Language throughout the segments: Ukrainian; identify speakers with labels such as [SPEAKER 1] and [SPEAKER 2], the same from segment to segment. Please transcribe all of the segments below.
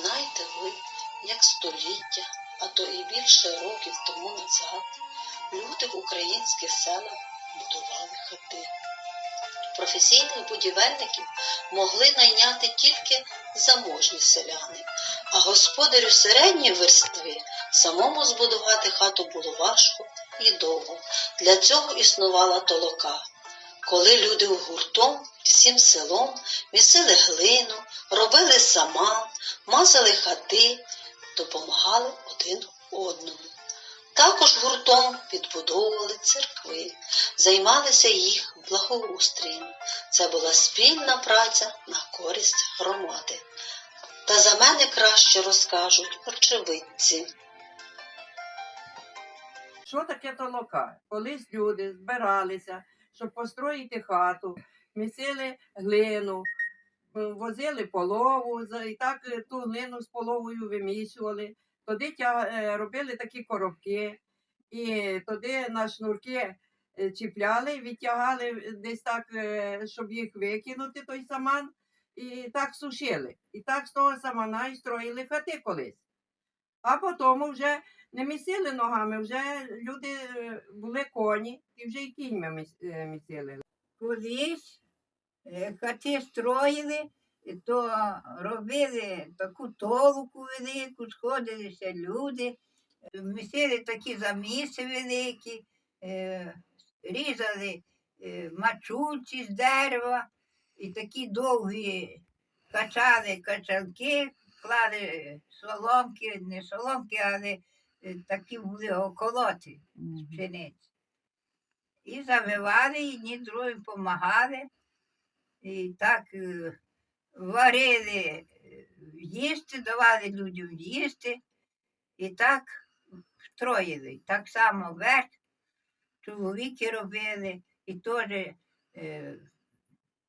[SPEAKER 1] знаєте ви, як століття, а то і більше років тому назад, люди в українських селах будували хати. Професійних будівельників могли найняти тільки заможні селяни, а господарю середньої верстви самому збудувати хату було важко і довго. Для цього існувала толока. Коли люди гуртом всім селом місили глину, робили саман, мазали хати, допомагали один одному. Також гуртом відбудовували церкви, займалися їх благоустрієм. Це була спільна праця на користь громади. Та за мене краще розкажуть очевидці.
[SPEAKER 2] Що таке толока? Колись люди збиралися, щоб построїти хату, місили глину, возили полову, і так е, ту глину з половою вимісювали. Тоді е, робили такі коробки, і тоді на шнурки е, чіпляли, відтягали десь так, щоб їх викинути, той саман, і так сушили. І так з того самана і строїли хати колись. А потім вже не місили ногами, вже люди е, були коні, і вже і кіньми е, місили.
[SPEAKER 3] колись е, хати строїли, то робили таку толуку велику, сходилися люди, місили такі заміси великі, різали мачульці з дерева і такі довгі качали качанки, клали соломки, не соломки, але такі були околоти з пшениці. І завивали, і одні другим допомагали. І так е, варили е, їсти, давали людям їсти. І так строїли. Так само верх чоловіки робили, і теж е,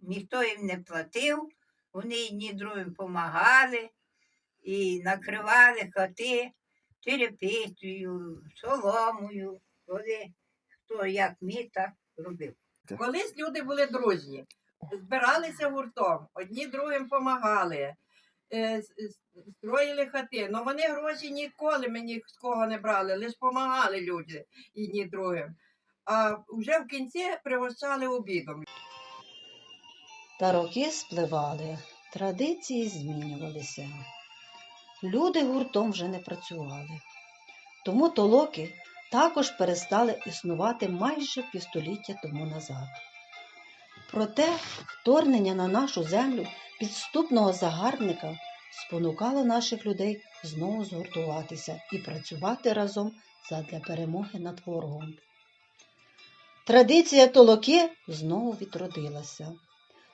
[SPEAKER 3] ніхто їм не платив, вони одні другим допомагали і накривали хати черепицею, соломою, коли хто як міг, так робив.
[SPEAKER 2] Колись люди були дружні, збиралися гуртом, одні другим допомагали, строїли хати. але вони гроші ніколи мені з кого не брали, лише допомагали люди одні другим. А вже в кінці пригощали обідом.
[SPEAKER 1] Та роки спливали, традиції змінювалися. Люди гуртом вже не працювали. Тому толоки також перестали існувати майже півстоліття тому назад. Проте вторгнення на нашу землю підступного загарбника спонукало наших людей знову згуртуватися і працювати разом задля перемоги над ворогом. Традиція толоки знову відродилася.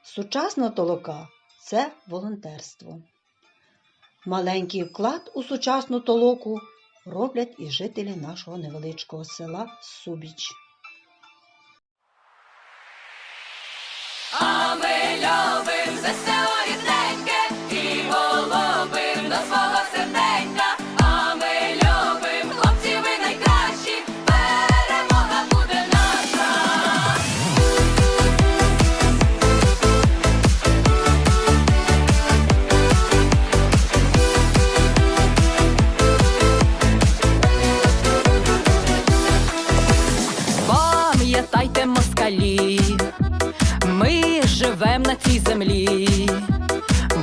[SPEAKER 1] Сучасна толока це волонтерство. Маленький вклад у сучасну толоку роблять і жителі нашого невеличкого села Субіч.
[SPEAKER 4] А ми Пам'ятайте, москалі, ми живем на цій землі,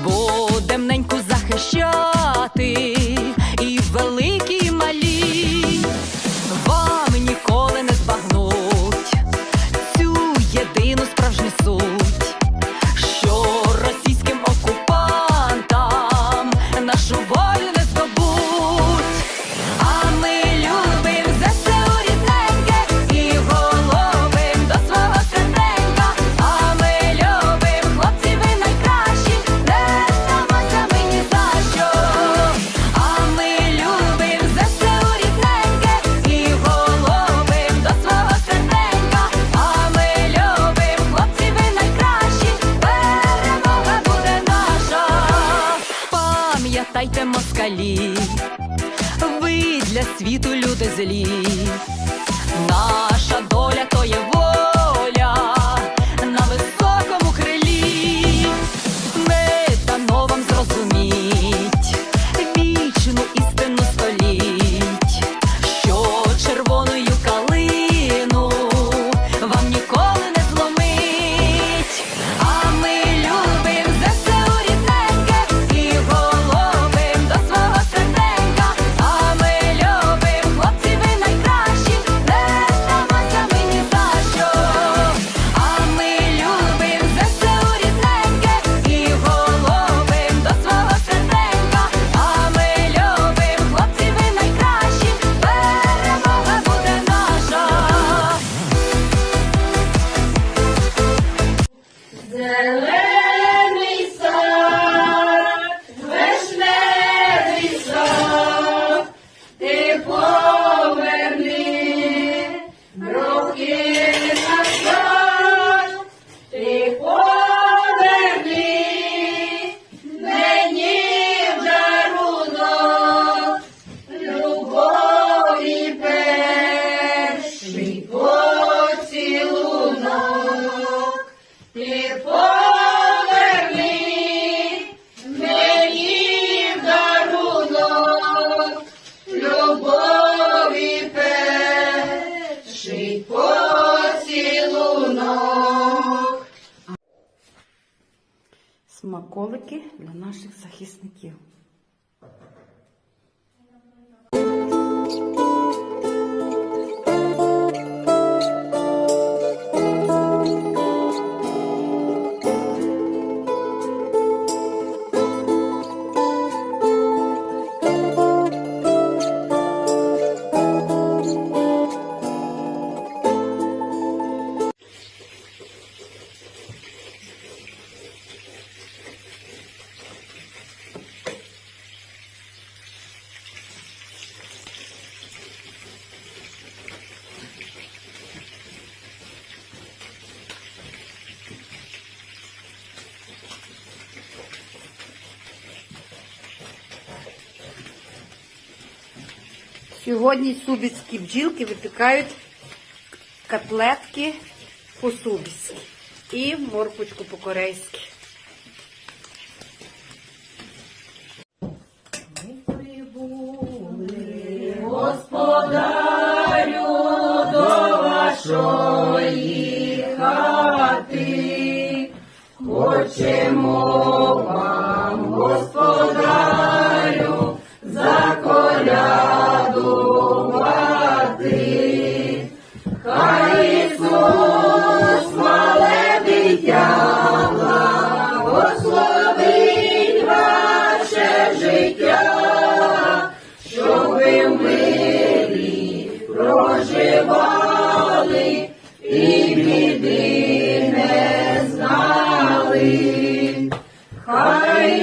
[SPEAKER 4] будем неньку захищати і великі, і малі, вам ніколи не збагнуть цю єдину справжню суть, що російським окупантам нашу волю світу люди злі. Наша
[SPEAKER 5] смаколики для наших захисників. Сьогодні субіцькі бджілки випікають котлетки по-субіцьки і морпочку по-корейськи.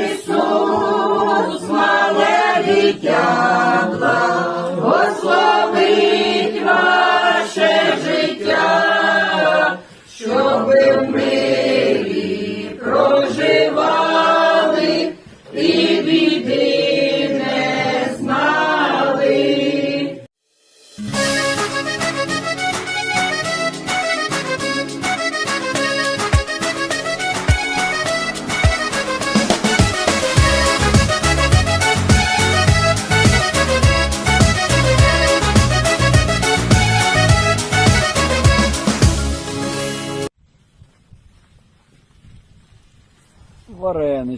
[SPEAKER 5] Ісус, мале дитя, благослови.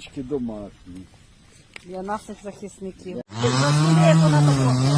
[SPEAKER 6] Варенички домашні.
[SPEAKER 5] Для наших захисників.
[SPEAKER 7] Варенички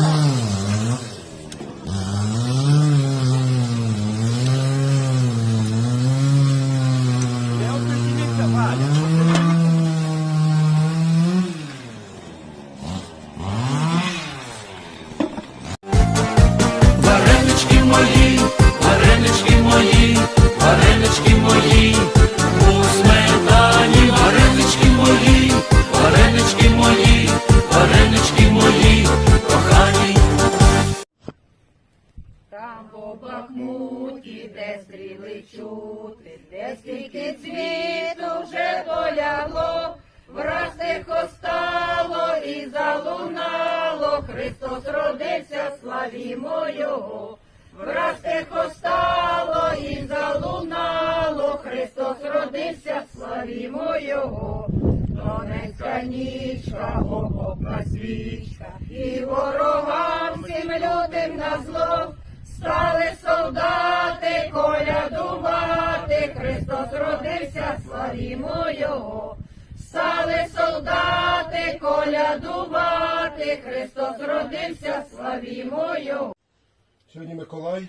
[SPEAKER 5] славімо Його. Враз тихо стало і залунало, Христос родився, славімо Його. Донецька нічка, окопна свічка, і ворогам всім лютим на зло стали солдати колядувати, Христос родився, славімо Його. Стали солдати колядувати, Христос родився, славімо Його.
[SPEAKER 8] Сьогодні Миколай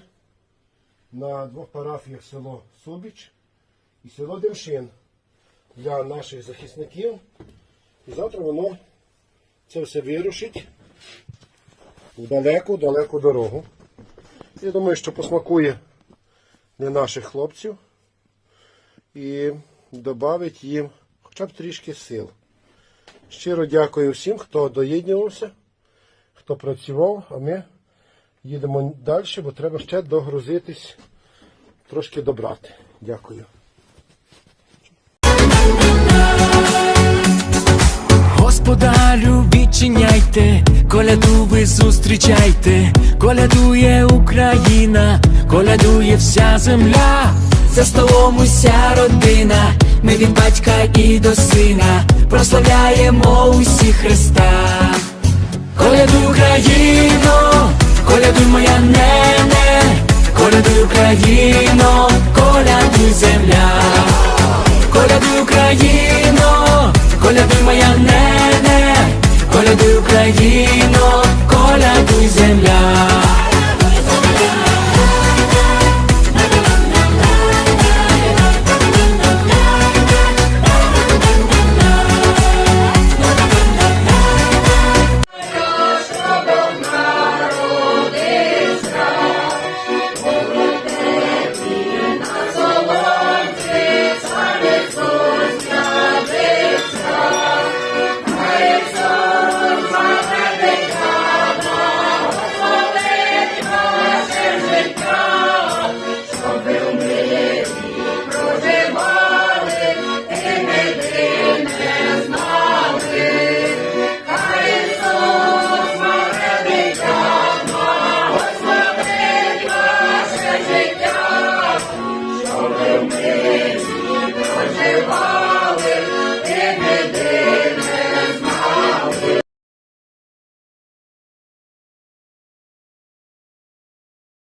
[SPEAKER 8] на двох парафіях село Субіч і село Демшин для наших захисників. І завтра воно це все вирушить в далеку, далеку дорогу. Я думаю, що посмакує для наших хлопців і додавить їм хоча б трішки сил. Щиро дякую всім, хто доєднувався, хто працював, а ми їдемо далі, бо треба ще догрузитись, трошки добрати. Дякую.
[SPEAKER 7] Господарю відчиняйте, коляду ви зустрічайте, колядує Україна, колядує вся земля, за столом уся родина, ми від батька і до сина прославляємо усі Христа. Колядуй Україно, колядуй моя нене, колядуй Україно, колядуй земля.